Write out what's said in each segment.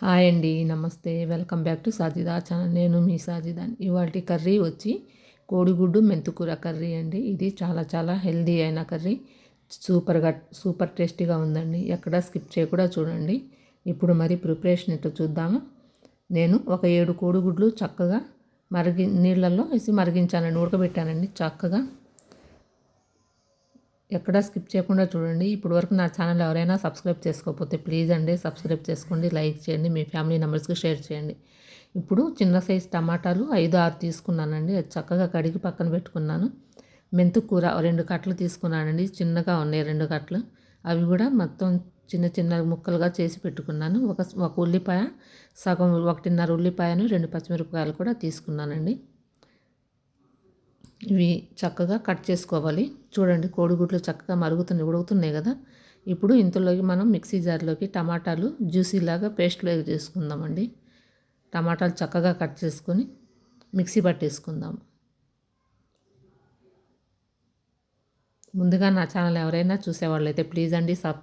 Hi అండి నమస్తే. Welcome back to Sajida channel. నేను మీ సాజిదాన్. ఇవాళ కర్రీ వచ్చి కోడిగుడ్డు మెంతుకూర కర్రీ అండి. ఇది చాలా చాలా హెల్దీ అయిన కర్రీ. సూపర్గా సూపర్ టేస్టీగా ఉందండి. ఎక్కడ స్కిప్ చేయకుండా చూడండి. ఇప్పుడు మరి ప్రిపరేషన్ ఎట్లా చూద్దాము. నేను ఒక ఏడు కోడిగుడ్లు చక్కగా మరిగి నీళ్ళల్లో వేసి మరిగించానండి ఉడకబెట్టానండి చక్కగా. ఎక్కడా స్కిప్ చేయకుండా చూడండి. ఇప్పుడు వరకు నా ఛానల్ ఎవరైనా సబ్స్క్రైబ్ చేసుకోకపోతే ప్లీజ్ అండి సబ్స్క్రైబ్ చేసుకోండి లైక్ చేయండి మీ ఫ్యామిలీ మెంబర్స్కి షేర్ చేయండి. ఇప్పుడు చిన్న సైజ్ టమాటాలు ఐదు ఆరు తీసుకున్నానండి. అది చక్కగా కడిగి పక్కన పెట్టుకున్నాను. మెంతు కూర రెండు కట్టలు తీసుకున్నానండి. చిన్నగా ఉన్నాయి రెండు కట్టలు. అవి కూడా మొత్తం చిన్న చిన్న ముక్కలుగా చేసి పెట్టుకున్నాను. ఒక ఒక ఉల్లిపాయ సగం ఒకటిన్నర ఉల్లిపాయను రెండు పచ్చిమిరపకాయలు కూడా తీసుకున్నానండి. ఇవి చక్కగా కట్ చేసుకోవాలి. చూడండి కోడిగుడ్లు చక్కగా మరుగుతున్నాయి ఉడుకుతున్నాయి కదా. ఇప్పుడు ఇంతలోకి మనం మిక్సీ జార్లోకి టమాటాలు జ్యూసీలాగా పేస్ట్లో చేసుకుందామండి. టమాటాలు చక్కగా కట్ చేసుకొని మిక్సీ పట్టేసుకుందాం. ముందుగా నా ఛానల్ ఎవరైనా చూసేవాళ్ళు అయితే ప్లీజ్ అండి సబ్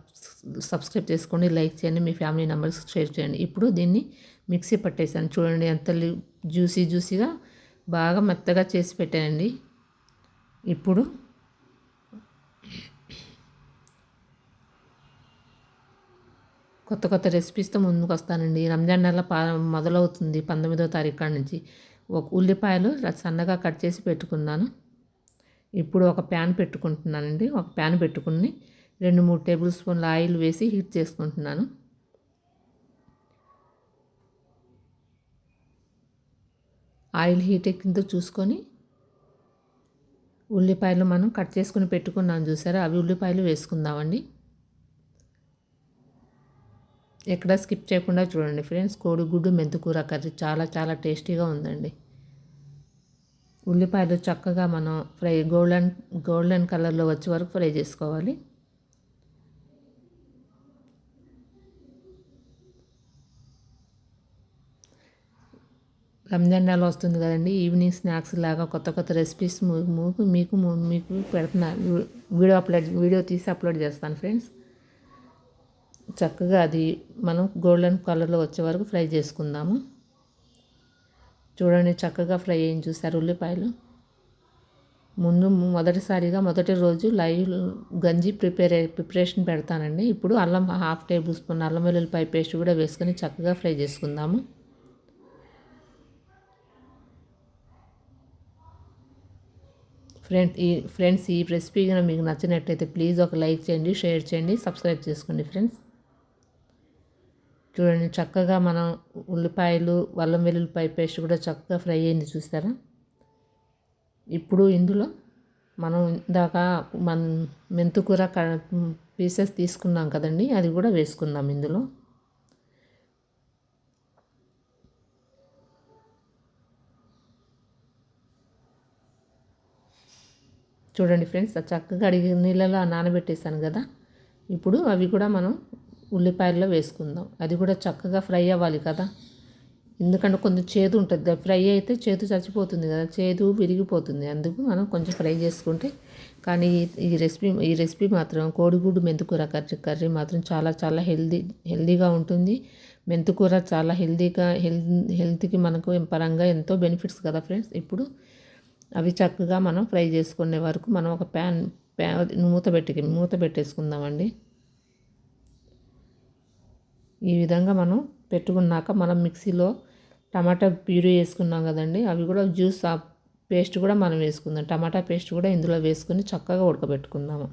సబ్స్క్రైబ్ చేసుకోండి లైక్ చేయండి మీ ఫ్యామిలీ మెంబర్స్ షేర్ చేయండి. ఇప్పుడు దీన్ని మిక్సీ పట్టేసాను. చూడండి ఎంత జ్యూసీ జ్యూసీగా బాగా మెత్తగా చేసి పెట్టానండి. ఇప్పుడు కొత్త కొత్త రెసిపీస్తో ముందుకు వస్తానండి రంజాన్ నెల పా మొదలవుతుంది పంతొమ్మిదో తారీఖు కాడి నుంచి. ఒక ఉల్లిపాయలు సన్నగా కట్ చేసి పెట్టుకున్నాను. ఇప్పుడు ఒక ప్యాన్ పెట్టుకుంటున్నానండి. ఒక ప్యాన్ పెట్టుకుని రెండు మూడు టేబుల్ స్పూన్ల ఆయిల్ వేసి హీట్ చేసుకుంటున్నాను. ఆయిల్ హీట్ ఎక్కిందో చూసుకొని ఉల్లిపాయలు మనం కట్ చేసుకుని పెట్టుకున్నాం చూసారా? అవి ఉల్లిపాయలు వేసుకుందామండి. ఎక్కడ స్కిప్ చేయకుండా చూడండి ఫ్రెండ్స్. కోడిగుడ్డు మెంతుకూర కర్రీ చాలా చాలా టేస్టీగా ఉందండి. ఉల్లిపాయలు చక్కగా మనం ఫ్రై గోల్డెన్ గోల్డెన్ కలర్లో వచ్చే వరకు ఫ్రై చేసుకోవాలి. రంజాన్ నెల వస్తుంది కదండి. ఈవినింగ్ స్నాక్స్ లాగా కొత్త కొత్త రెసిపీస్ మీకు మీకు మీకు పెడుతున్నా. వీడియో అప్లోడ్ వీడియో తీసి అప్లోడ్ చేస్తాను ఫ్రెండ్స్. చక్కగా అది మనం గోల్డెన్ కలర్లో వచ్చే వరకు ఫ్రై చేసుకుందాము. చూడండి చక్కగా ఫ్రై అయిన చూసారు ఉల్లిపాయలు? ముందు మొదటిసారిగా మొదటి రోజు లైవ్ గంజి ప్రిపేర్ ప్రిపరేషన్ పెడతానండి. ఇప్పుడు అల్లం హాఫ్ టేబుల్ స్పూన్ అల్లం వెల్లుల్లిపాయ పేస్ట్ కూడా వేసుకొని చక్కగా ఫ్రై చేసుకుందాము. ఫ్రెండ్ ఈ ఫ్రెండ్స్ ఈ రెసిపీ కనుక మీకు నచ్చినట్టయితే ప్లీజ్ ఒక లైక్ చేయండి షేర్ చేయండి సబ్స్క్రైబ్ చేసుకోండి ఫ్రెండ్స్. చూడండి చక్కగా మనం ఉల్లిపాయలు వల్లం వెల్లుల్లిపాయ పేస్ట్ కూడా చక్కగా ఫ్రై అయింది చూస్తారా? ఇప్పుడు ఇందులో మనం ఇందాక మన మెంతుకూర పీసెస్ తీసుకున్నాం కదండి అది కూడా వేసుకుందాం ఇందులో. చూడండి ఫ్రెండ్స్ చక్కగా అడిగి నీళ్ళలో నానబెట్టేశాను కదా. ఇప్పుడు అవి కూడా మనం ఉల్లిపాయల్లో వేసుకుందాం. అది కూడా చక్కగా ఫ్రై అవ్వాలి కదా. ఎందుకంటే కొంచెం చేదు ఉంటుంది ఫ్రై అయితే చేదు చచ్చిపోతుంది కదా. చేదు విరిగిపోతుంది. అందుకు మనం కొంచెం ఫ్రై చేసుకుంటే. కానీ ఈ రెసిపీ ఈ రెసిపీ మాత్రం కోడిగుడ్డు మెంతుకూర కర్రీ కర్రీ మాత్రం చాలా చాలా హెల్దీ హెల్దీగా ఉంటుంది. మెంతుకూర చాలా హెల్దీగా హెల్త్ హెల్త్కి మనకు పరంగా ఎంతో బెనిఫిట్స్ కదా ఫ్రెండ్స్. ఇప్పుడు అవి చక్కగా మనం ఫ్రై చేసుకునే వరకు మనం ఒక ప్యాన్ ప్యాన్ మూత పెట్టి మూత పెట్టేసుకుందామండి. ఈ విధంగా మనం పెట్టుకున్నాక మనం మిక్సీలో టమాటా ప్యూరీ వేసుకున్నాం కదండి అవి కూడా జ్యూస్ పేస్ట్ కూడా మనం వేసుకుందాం. టమాటా పేస్ట్ కూడా ఇందులో వేసుకుని చక్కగా ఉడకబెట్టుకుందాము.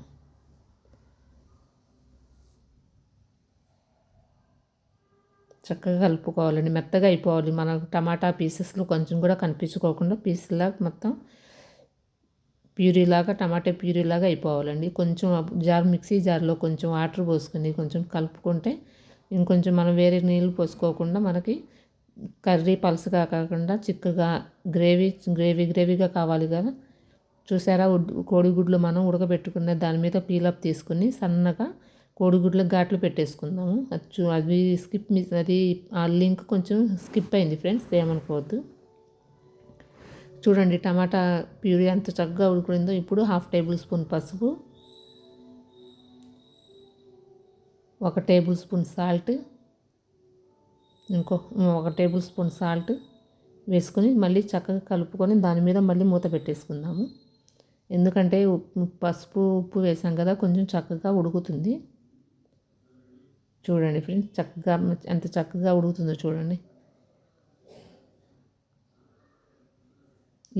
చక్కగా కలుపుకోవాలండి. మెత్తగా అయిపోవాలి. మన టమాటా పీసెస్లో కొంచెం కూడా కనిపించుకోకుండా పీసులా మొత్తం ప్యూరీలాగా టమాటా ప్యూరీలాగా అయిపోవాలండి. కొంచెం జార్ మిక్సీ జార్లో కొంచెం వాటర్ పోసుకొని కొంచెం కలుపుకుంటే ఇంకొంచెం మనం వేరే నీళ్ళు పోసుకోకుండా మనకి కర్రీ పలుసుగా కాకుండా చిక్కగా గ్రేవీ గ్రేవీ గ్రేవీగా కావాలి కదా. చూసారా? కోడిగుడ్లు మనం ఉడకబెట్టుకున్న దాని మీద పీలప్ తీసుకుని సన్నగా కోడిగుడ్ల ఘాట్లు పెట్టేసుకుందాము. అది అది స్కిప్ మిస్ అది ఆ లింక్ కొంచెం స్కిప్ అయింది ఫ్రెండ్స్ ఏమనుకోవద్దు. చూడండి టమాటా ప్యూరీ అంత చక్కగా ఉడికిందో. ఇప్పుడు హాఫ్ టేబుల్ స్పూన్ పసుపు ఒక టేబుల్ స్పూన్ సాల్ట్ ఇంకో ఒక టేబుల్ స్పూన్ సాల్ట్ వేసుకొని మళ్ళీ చక్కగా కలుపుకొని దాని మీద మళ్ళీ మూత పెట్టేసుకుందాము. ఎందుకంటే ఉప్పు పసుపు ఉప్పు వేసాం కదా కొంచెం చక్కగా ఉడుకుతుంది. చూడండి ఫ్రెండ్స్ చక్కగా ఎంత చక్కగా ఉడుకుతుందో చూడండి.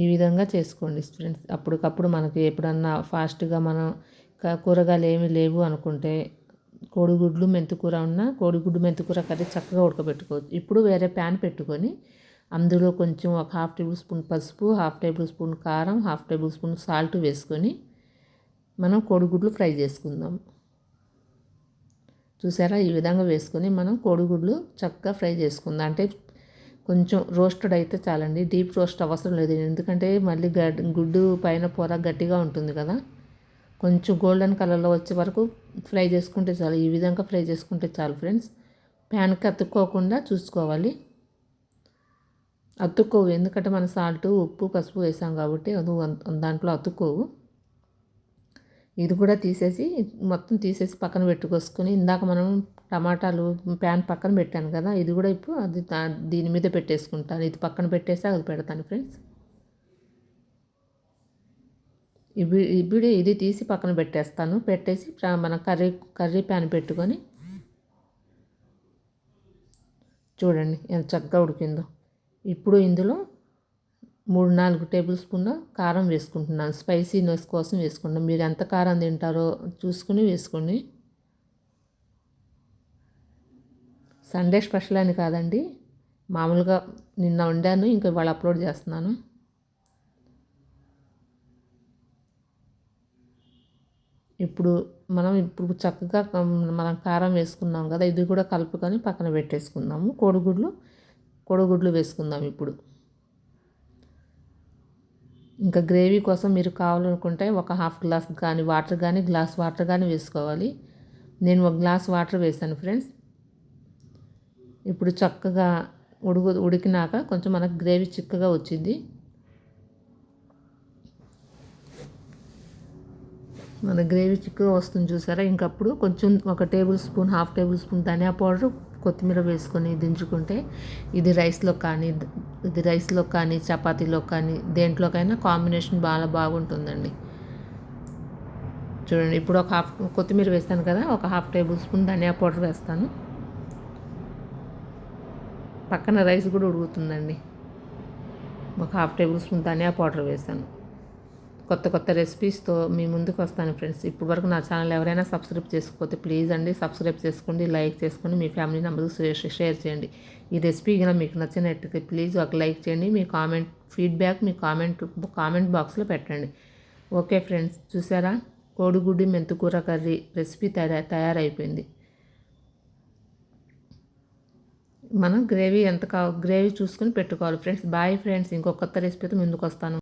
ఈ విధంగా చేసుకోండి ఫ్రెండ్స్. అప్పటికప్పుడు మనకి ఎప్పుడన్నా ఫాస్ట్గా మనం కూరగాయలు ఏమి లేవు అనుకుంటే కోడిగుడ్లు మెంతికూర ఉన్న కోడిగుడ్డు మెంతికూర కర్రీ చక్కగా ఉడకబెట్టుకోవచ్చు. ఇప్పుడు వేరే ప్యాన్ పెట్టుకొని అందులో కొంచెం ఒక హాఫ్ టేబుల్ స్పూన్ పసుపు హాఫ్ టేబుల్ స్పూన్ కారం హాఫ్ టేబుల్ స్పూన్ సాల్ట్ వేసుకొని మనం కోడిగుడ్లు ఫ్రై చేసుకుందాం. చూసారా? ఈ విధంగా వేసుకొని మనం కోడిగుడ్లు చక్కగా ఫ్రై చేసుకుందాం. అంటే కొంచెం రోస్టెడ్ అయితే చాలండి. డీప్ రోస్ట్ అవసరం లేదు. ఎందుకంటే మళ్ళీ గుడ్డు పైన పొర గట్టిగా ఉంటుంది కదా. కొంచెం గోల్డెన్ కలర్లో వచ్చే వరకు ఫ్రై చేసుకుంటే చాలు. ఈ విధంగా ఫ్రై చేసుకుంటే చాలు ఫ్రెండ్స్. ప్యాన్కి అతుక్కోకుండా చూసుకోవాలి. అతుక్కోవు. ఎందుకంటే మన సాల్ట్ ఉప్పు పసుపు వేసాం కాబట్టి అది దాంట్లో అతుక్కోవు. ఇది కూడా తీసేసి మొత్తం తీసేసి పక్కన పెట్టుకొసుకొని ఇందాక మనం టమాటాలు ప్యాన్ పక్కన పెట్టాను కదా ఇది కూడా ఇప్పుడు అది దీని మీద పెట్టేసుకుంటాను. ఇది పక్కన పెట్టేసి అది పెడతాను ఫ్రెండ్స్. ఇవి ఇప్పుడు ఇది తీసి పక్కన పెట్టేస్తాను. పెట్టేసి మన కర్రీ కర్రీ ప్యాన్ పెట్టుకొని చూడండి ఎంత చక్కగా ఉడికిందో. ఇప్పుడు ఇందులో మూడు నాలుగు టేబుల్ స్పూన్ల కారం వేసుకుంటున్నాను. స్పైసీనెస్ కోసం వేసుకుంటున్నాను. మీరు ఎంత కారం తింటారో చూసుకుని వేసుకోండి. సండే స్పెషల్ అని కాదండి. మామూలుగా నిన్న వండాను ఇంకా ఇవాళ అప్లోడ్ చేస్తున్నాను. ఇప్పుడు మనం ఇప్పుడు చక్కగా మనం కారం వేసుకున్నాం కదా ఇది కూడా కలుపుకొని పక్కన పెట్టేసుకుందాము. కోడిగుడ్లు కోడిగుడ్లు వేసుకుందాం ఇప్పుడు. ఇంకా గ్రేవీ కోసం మీరు కావాలనుకుంటే ఒక హాఫ్ గ్లాస్ కానీ వాటర్ కానీ గ్లాస్ వాటర్ కానీ వేసుకోవాలి. నేను ఒక గ్లాస్ వాటర్ వేసాను ఫ్రెండ్స్. ఇప్పుడు చక్కగా ఉడుకు ఉడికినాక కొంచెం మనకు గ్రేవీ చిక్కగా వచ్చింది. మన గ్రేవీ చిక్కగా వస్తుంది చూసారా? ఇంకప్పుడు కొంచెం ఒక table spoon half table spoon ధనియా పౌడర్ కొత్తిమీర వేసుకొని దించుకుంటే ఇది రైస్లో కానీ ఇది రైస్లో కానీ చపాతీలో కానీ దేంట్లోకైనా కాంబినేషన్ బాగా బాగుంటుందండి. చూడండి ఇప్పుడు ఒక హాఫ్ కొత్తిమీర వేస్తాను కదా ఒక హాఫ్ టేబుల్ స్పూన్ ధనియా పౌడర్ వేస్తాను. పక్కన రైస్ కూడా ఉడుకుతుందండి. ఒక హాఫ్ టేబుల్ స్పూన్ ధనియా పౌడర్ వేసాను కొత్త కొత్త రెసిపీస్తో మీ ముందుకు వస్తాను ఫ్రెండ్స్. ఇప్పుడు వరకు నా ఛానల్ ఎవరైనా సబ్స్క్రైబ్ చేసుకోకపోతే ప్లీజ్ అండి సబ్స్క్రైబ్ చేసుకోండి లైక్ చేసుకోండి మీ ఫ్యామిలీ మెంబర్స్ షేర్ చేయండి. ఈ రెసిపీ కనుక మీకు నచ్చినట్టయితే ప్లీజ్ ఒక లైక్ చేయండి మీ కామెంట్ ఫీడ్బ్యాక్ మీ కామెంట్ కామెంట్ బాక్స్లో పెట్టండి. ఓకే ఫ్రెండ్స్ చూసారా? కోడిగుడ్డి మెంతుకూర కర్రీ రెసిపీ తయారు తయారైపోయింది. మనం గ్రేవీ ఎంత కా గ్రేవీ చూసుకుని పెట్టుకోవాలి ఫ్రెండ్స్. బాయ్ ఫ్రెండ్స్ ఇంకొక కొత్త రెసిపీతో ముందుకు వస్తాను